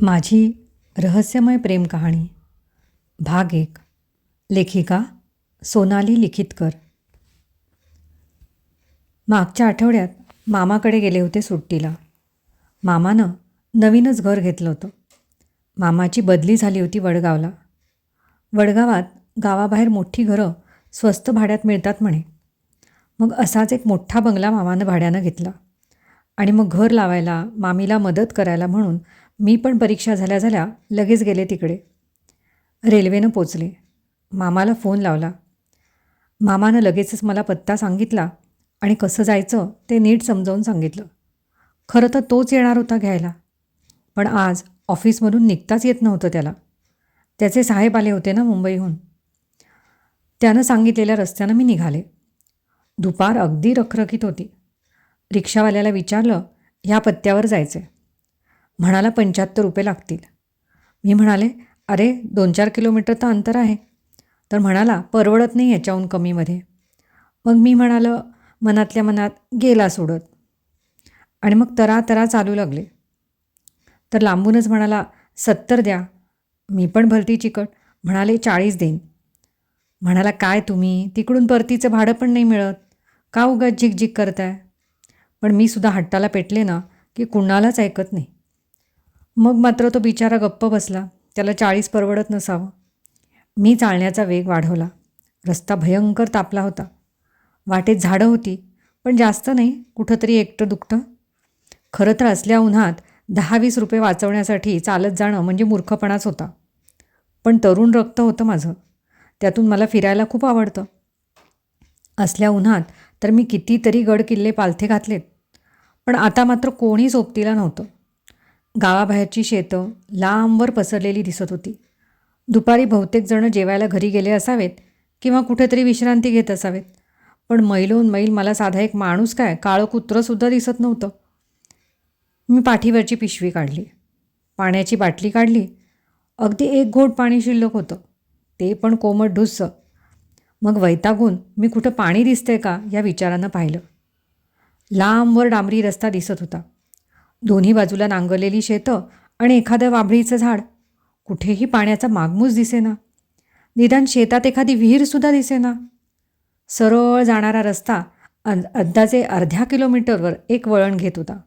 माझी रहस्यमय प्रेम कहाणी. भाग एक. लेखिका सोनाली लिखितकर. मागच्या आठवड्यात मामाकडे गेले होते सुट्टीला. मामानं नवीनच घर घेतलं होतं. मामाची बदली झाली होती वडगावला. वडगावात गावाबाहेर मोठी घरं स्वस्त भाड्यात मिळतात म्हणे. मग असाच एक मोठा बंगला मामानं भाड्यानं घेतला. आणि मग घर लावायला मामीला मदत करायला म्हणून मी पण परीक्षा झाल्या झाल्या लगेच गेले तिकडे. रेल्वेनं पोचले. मामाला फोन लावला. मामानं लगेचच मला पत्ता सांगितला आणि कसं जायचं ते नीट समजावून सांगितलं. खरं तर तोच येणार होता घ्यायला. पण आज ऑफिसमधून निघताच येत नव्हतं त्याला. त्याचे साहेब आले होते ना मुंबईहून. त्यानं सांगितलेल्या रस्त्यानं मी निघाले. दुपार अगदी रखरखीत होती. रिक्षावाल्याला विचारलं ह्या पत्त्यावर जायचं म्हणाला पंच्याहत्तर रुपये लागतील. मी म्हणाले अरे दोन चार किलोमीटर तर अंतर आहे. तर म्हणाला परवडत नाही याच्याहून कमीमध्ये. मग मी म्हणालं मनातल्या मनात गेला सोडत. आणि मग तरा तरा चालू लागले. तर लांबूनच म्हणाला सत्तर द्या. मी पण भरती चिकट. म्हणाले चाळीस देईन. म्हणाला काय तुम्ही? तिकडून परतीचं भाडं पण नाही मिळत. का उगाच झिकझिक करताय? पण मी सुद्धा हट्टाला पेटले ना की कुणालाच ऐकत नाही. मग मात्र तो बिचारा गप्प बसला. त्याला चाळीस परवडत नसावं. मी चालण्याचा वेग वाढवला. रस्ता भयंकर तापला होता. वाटेत झाडं होती पण जास्त नाही कुठंतरी एकटं दुखतं. खरं तर असल्या उन्हात दहा वीस रुपये वाचवण्यासाठी चालत जाणं म्हणजे मूर्खपणाच होता. पण तरुण रक्त होतं माझं. त्यातून मला फिरायला खूप आवडतं. असल्या उन्हात तर मी कितीतरी गड किल्ले पालथे घातलेत. पण आता मात्र कोणी सोबतीला नव्हतं. गावाबाहेरची शेतं लांबवर पसरलेली दिसत होती. दुपारी बहुतेकजणं जेवायला घरी गेले असावेत किंवा कुठेतरी विश्रांती घेत असावेत. पण मैलोन मैल मला साधा एक माणूस काय काळं कुत्रंसुद्धा दिसत नव्हतं. मी पाठीवरची पिशवी काढली. पाण्याची बाटली काढली. अगदी एक घोट पाणी शिल्लक होतं. ते पण कोमट ढुस्स. मग वैतागून मी कुठं पाणी दिसतंय का या विचारानं पाहिलं. लांबवर डांबरी रस्ता दिसत होता. दोन्ही बाजूला नांगरलेली शेतं आणि एखादं वाबळीचं झाड. कुठेही पाण्याचा मागमूस दिसेना. निदान शेतात एखादी विहीरसुद्धा दिसेना. सरळ जाणारा रस्ता अंदाजे अर्ध्या किलोमीटरवर एक वळण घेत होता.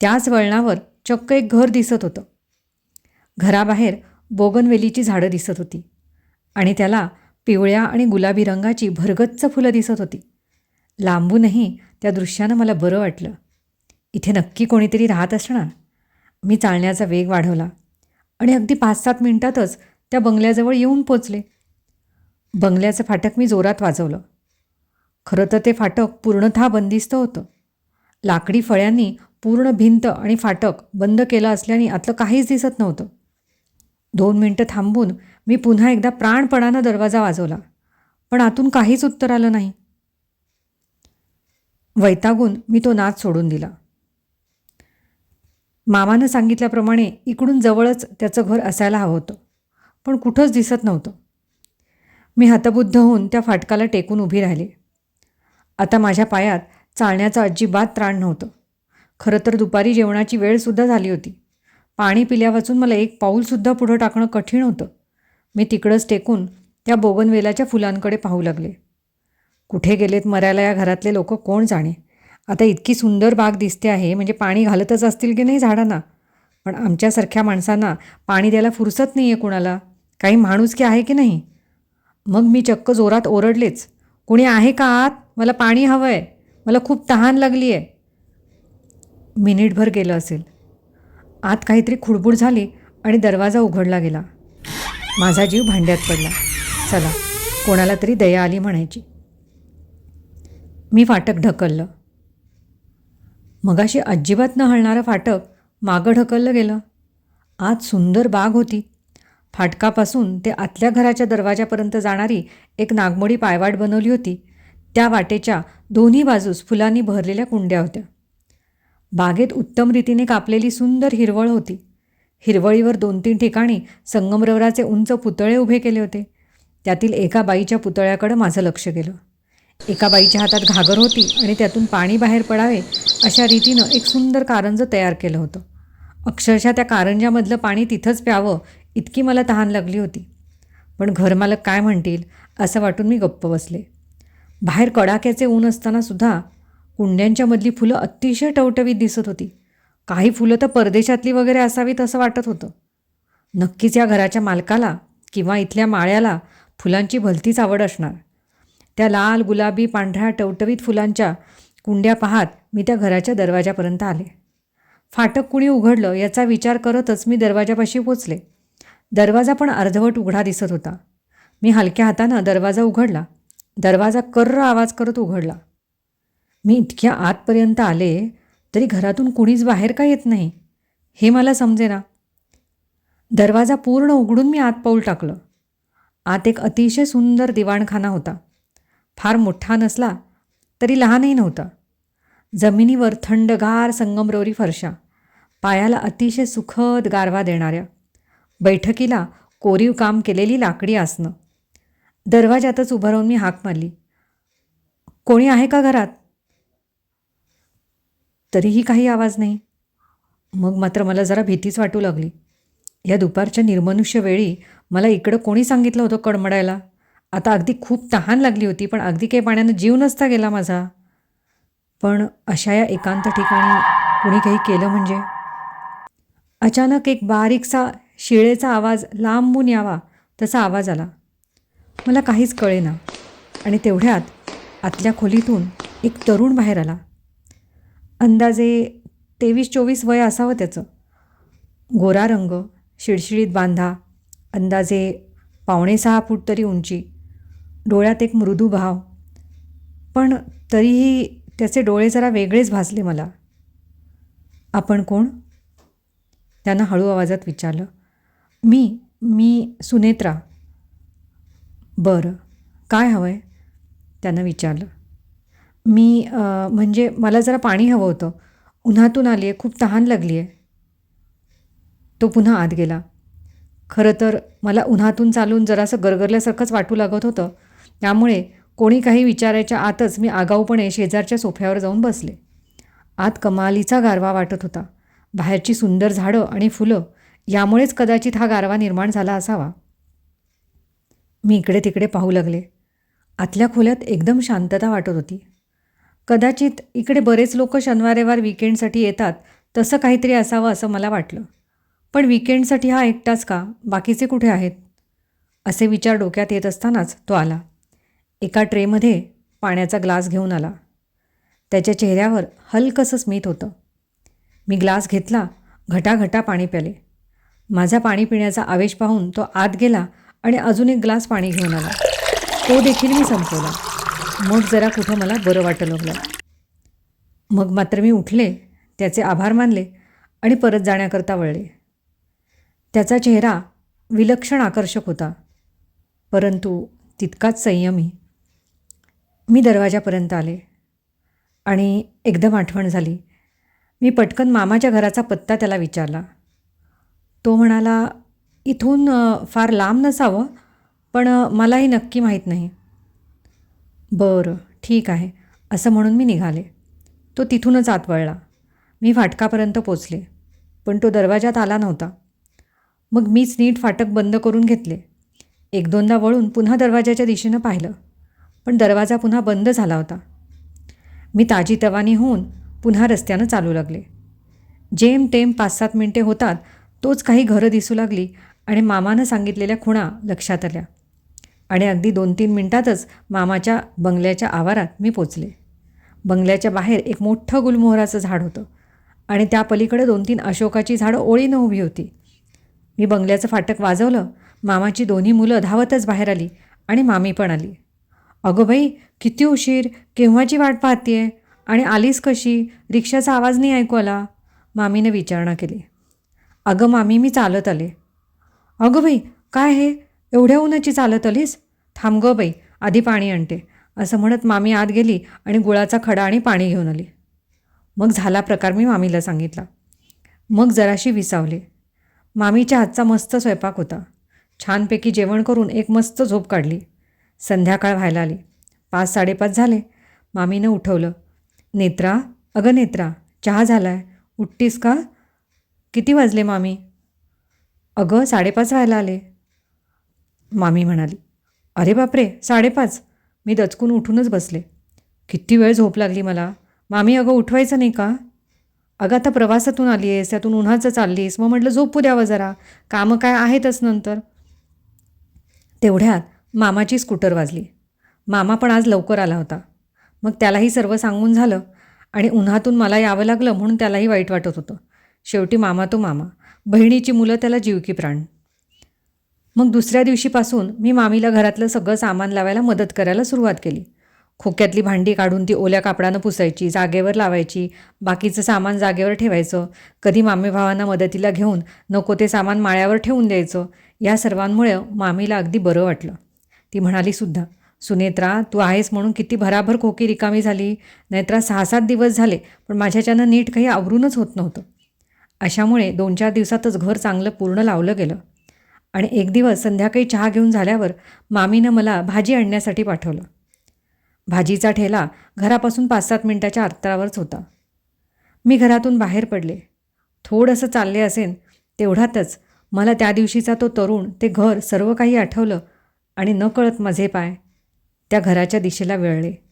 त्याच वळणावर चक्क एक घर दिसत होतं. घराबाहेर बोगनवेलीची झाडं दिसत होती. आणि त्याला पिवळ्या आणि गुलाबी रंगाची भरगच्च फुलं दिसत होती. लांबूनही त्या दृश्यानं मला बरं वाटलं. इथे नक्की कोणीतरी राहत असणार? मी चालण्याचा वेग वाढवला आणि अगदी पाच सात मिनिटातच त्या बंगल्याजवळ येऊन पोचले. बंगल्याचं फाटक मी जोरात वाजवलं. खरं तर ते फाटक पूर्णतः बंदिस्त होतं. लाकडी फळ्यांनी पूर्ण भिंत आणि फाटक बंद केलं असल्याने आतलं काहीच दिसत नव्हतं. दोन मिनटं थांबून मी पुन्हा एकदा प्राणपणानं दरवाजा वाजवला पण आतून काहीच उत्तर आलं नाही. वैतागून मी तो नाच सोडून दिला. मामानं सांगितल्याप्रमाणे इकडून जवळच त्याचं घर असायला हवं होतं. पण कुठंच दिसत नव्हतं. मी हतबुद्ध होऊन त्या फाटकाला टेकून उभी राहिले. आता माझ्या पायात चालण्याचं अजिबात त्राण नव्हतं. खरं तर दुपारी जेवणाची वेळसुद्धा झाली होती. पाणी पिल्यावाचून मला एक पाऊलसुद्धा पुढं टाकणं कठीण होतं. मी तिकडंच टेकून त्या बोगनवेलाच्या फुलांकडे पाहू लागले. कुठे गेलेत मरायला या घरातले लोक कोण जाणे? आता इतकी सुंदर बाग दिसते आहे म्हणजे पाणी घालतच असतील की नाही झाडांना? पण आमच्यासारख्या माणसांना पाणी द्यायला फुरसत नाही आहे कुणाला? काही माणूस की आहे की नाही? मग मी चक्क जोरात ओरडलेच. कोणी आहे का आत? मला पाणी हवं आहे मला खूप तहान लागली आहे मिनिटभर गेलं असेल. आत काहीतरी खुडबुड झाली आणि दरवाजा उघडला गेला. माझा जीव भांड्यात पडला. चला कोणाला तरी दया आली म्हणायची. मी फाटक ढकललं. मगाशी अजिबात न हलणारं फाटक मागं ढकललं गेलं. आत सुंदर बाग होती. फाटकापासून ते आतल्या घराच्या दरवाजापर्यंत जाणारी एक नागमोडी पायवाट बनवली होती. त्या वाटेच्या दोन्ही बाजूस फुलांनी भरलेल्या कुंड्या होत्या. बागेत उत्तम रीतीने कापलेली सुंदर हिरवळ होती. हिरवळीवर दोन तीन ठिकाणी संगमरवराचे उंच पुतळे उभे केले होते. त्यातील एका बाईच्या पुतळ्याकडं माझं लक्ष गेलं. एका बाईच्या हातात घागर होती आणि त्यातून पाणी बाहेर पडावे अशा रीतीनं एक सुंदर कारंजं तयार केलं होतं. अक्षरशः त्या कारंजामधलं पाणी तिथंच प्यावं इतकी मला तहान लागली होती. पण घरमालक काय म्हणतील असं वाटून मी गप्प बसले. बाहेर कडाक्याचे ऊन असतानासुद्धा कुंड्यांच्यामधली कुंड्यांच्या मधली फुलं अतिशय टवटवीत दिसत होती. काही फुलं तर परदेशातली वगैरे असावीत असं वाटत होतं. नक्कीच या घराच्या मालकाला किंवा इथल्या माळ्याला फुलांची भलतीच आवड असणार. त्या लाल गुलाबी पांढऱ्या टवटवीत फुलांच्या कुंड्या पाहात मी त्या घराच्या दरवाजापर्यंत आले. फाटक कुणी उघडलं याचा विचार करतच मी दरवाजापाशी पोचले. दरवाजा पण अर्धवट उघडा दिसत होता. मी हलक्या हातानं दरवाजा उघडला. दरवाजा कर्र आवाज करत उघडला. मी इतक्या आतपर्यंत आले तरी घरातून कुणीच बाहेर का येत नाही? हे मला समजेना. दरवाजा पूर्ण उघडून मी आत पाऊल टाकलं. आत एक अतिशय सुंदर दिवाणखाना होता. फार मोठा नसला तरी लहानही नव्हता. जमिनीवर थंडगार संगमरवरी फरशा पायाला अतिशय सुखद गारवा देणाऱ्या बैठकीला कोरीव काम केलेली लाकडी आसनं. दरवाजातच उभं राहून मी हाक मारली. कोणी आहे का घरात? तरीही काही आवाज नाही. मग मात्र मला जरा भीतीच वाटू लागली. या दुपारच्या निर्मनुष्य वेळी मला इकडं कोणी सांगितलं होतं कडमडायला आता अगदी खूप तहान लागली होती पण अगदी काही पाण्यानं जीव नसता गेला माझा. पण अशा या एकांत ठिकाणी कुणी काही केलं म्हणजे? अचानक एक बारीकसा शिळेचा आवाज लांबून यावा तसा आवाज आला. मला काहीच कळेना. आणि तेवढ्यात आतल्या खोलीतून एक तरुण बाहेर आला. अंदाजे तेवीस चोवीस वय असावं त्याचं. गोरा रंग शिडशिडीत बांधा अंदाजे पावणे सहा फूट तरी उंची. डोळ्यात एक मृदू भाव. पण तरीही त्याचे डोळे जरा वेगळेच भासले मला. आपण कोण? त्यानं हळू आवाजात विचारलं. मी मी सुनेत्रा. बरं काय हवं आहे त्यानं विचारलं. मी म्हणजे मला जरा पाणी हवं होतं. उन्हातून आली आहे खूप तहान लागली आहे तो पुन्हा आत गेला. खरं तर मला उन्हातून चालून जरासं गरगरल्यासारखंच वाटू लागत होतं. त्यामुळे कोणी काही विचारायच्या आतच मी आगाऊपणे शेजारच्या सोफ्यावर जाऊन बसले. आत कमालीचा गारवा वाटत होता. बाहेरची सुंदर झाडं आणि फुलं यामुळेच कदाचित हा गारवा निर्माण झाला असावा. मी इकडे तिकडे पाहू लागले. आतल्या खोल्यात एकदम शांतता वाटत होती. कदाचित इकडे बरेच लोक शनिवार विकेंडसाठी येतात तसं काहीतरी असावं असं मला वाटलं. पण विकेंडसाठी हा एकटाच का? बाकीचे कुठे आहेत? असे विचार डोक्यात येत असतानाच तो आला. एका ट्रेमध्ये पाण्याचा ग्लास घेऊन आला. त्याच्या चेहऱ्यावर हलकंसं स्मित होतं. मी ग्लास घेतला घटाघटा पाणी प्याले. माझा पाणी पिण्याचा आवेश पाहून तो आत गेला आणि अजून एक ग्लास पाणी घेऊन आला. तो देखील मी संपवला. मग जरा कुठं मला बरं वाटलं लागलं मग मात्र मी उठले त्याचे आभार मानले आणि परत जाण्याकरता वळले. त्याचा चेहरा विलक्षण आकर्षक होता. परंतु तितकाच संयमी मी दरवाजापर्यंत आले आणि एकदम आठवण झाली. मी पटकन मामाच्या घराचा पत्ता त्याला विचारला. तो म्हणाला इथून फार लांब नसावं पण मलाही नक्की माहीत नाही. बरं ठीक आहे असं म्हणून मी निघाले. तो तिथूनच आत वळला मी फाटकापर्यंत पोचले पण तो दरवाजात आला नव्हता. मग मीच नीट फाटक बंद करून घेतले. एक दोनदा वळून पुन्हा दरवाजाच्या दिशेनं पाहिलं. पण दरवाजा पुन्हा बंद झाला होता. मी ताजी तवानी होऊन पुन्हा रस्त्यानं चालू लागले. जेम तेम पाच सात मिनटे होतात तोच काही घरं दिसू लागली आणि मामानं सांगितलेल्या खुणा लक्षात आल्या. आणि अगदी दोन तीन मिनटातच मामाच्या बंगल्याच्या आवारात मी पोचले. बंगल्याच्या बाहेर एक मोठं गुलमोहराचं झाड होतं आणि त्या पलीकडे दोन तीन अशोकाची झाडं ओळीनं उभी होती. मी बंगल्याचं फाटक वाजवलं मामाची दोन्ही मुलं धावतच बाहेर आली आणि मामी पण आली. अगं बाई किती उशीर? केव्हाची वाट पाहतीये? आणि आलीस कशी? रिक्षाचा आवाज नाही ऐकू आला. मामीने विचारणा केली. अगं मामी मी चालत आले. अगं बाई काय हे? एवढ्या उन्हाची चालत आलीस? थांब गं बाई आधी पाणी आणते. असं म्हणत मामी आत गेली आणि गुळाचा खडा आणि पाणी घेऊन आली. मग झाला प्रकार मी मामीला सांगितला. मग जराशी विसावली. मामीच्या हातचा मस्त स्वयंपाक होता. छानपैकी जेवण करून एक मस्त झोप काढली. संध्याकाळ व्हायला आली. पाच साडेपाच झाले. मामीनं उठवलं. नेत्रा अगं नेत्रा चहा झाला आहे उठतीस का? किती वाजले मामी? अगं साडेपाच व्हायला आले. मामी म्हणाली अरे बापरे साडेपाच. मी दचकून उठूनच बसले. किती वेळ झोप लागली मला. मामी अगं उठवायचं नाही का? अगं आता प्रवासातून आली आहेस त्यातून उन्हाचं चाललीस. मग म्हटलं झोपू द्यावं जरा. कामं काय आहेतच नंतर. तेवढ्यात मामाची स्कूटर वाजली. मामा पण आज लवकर आला होता. मग त्यालाही सर्व सांगून झालं आणि उन्हातून मला यावं लागलं म्हणून त्यालाही वाईट वाटत होतं. शेवटी मामा तो मामा. बहिणीची मुलं त्याला जीवकी प्राण. मग दुसऱ्या दिवशीपासून मी मामीला घरातलं सगळं सामान लावायला मदत करायला सुरुवात केली. खोक्यातली भांडी काढून ती ओल्या कापडानं पुसायची जागेवर लावायची बाकीचं सामान जागेवर ठेवायचं कधी मामी भावांना मदतीला घेऊन नको ते सामान माळ्यावर ठेवून द्यायचं या सर्वांमुळे मामीला अगदी बरं वाटलं. ती म्हणाली सुद्धा सुनेत्रा तू आहेस म्हणून किती भराभर खोकी रिकामी झाली. नाहीत्रा सहा सात दिवस झाले पण माझ्याच्यानं नीट काही आवरूनच होत नव्हतं. अशामुळे दोन चार दिवसातच घर चांगलं पूर्ण लावलं गेलं. आणि एक दिवस संध्याकाळी चहा घेऊन झाल्यावर मामीनं मला भाजी आणण्यासाठी पाठवलं. भाजीचा ठेला घरापासून पाच सात मिनिटाच्या अंतरावरच होता. मी घरातून बाहेर पडले. थोडंसं चालले असेन तेवढ्यातच मला त्या दिवशीचा तो तरुण ते घर सर्व काही आठवलं आणि नकळत माझे पाय त्या घराच्या दिशेला वळले.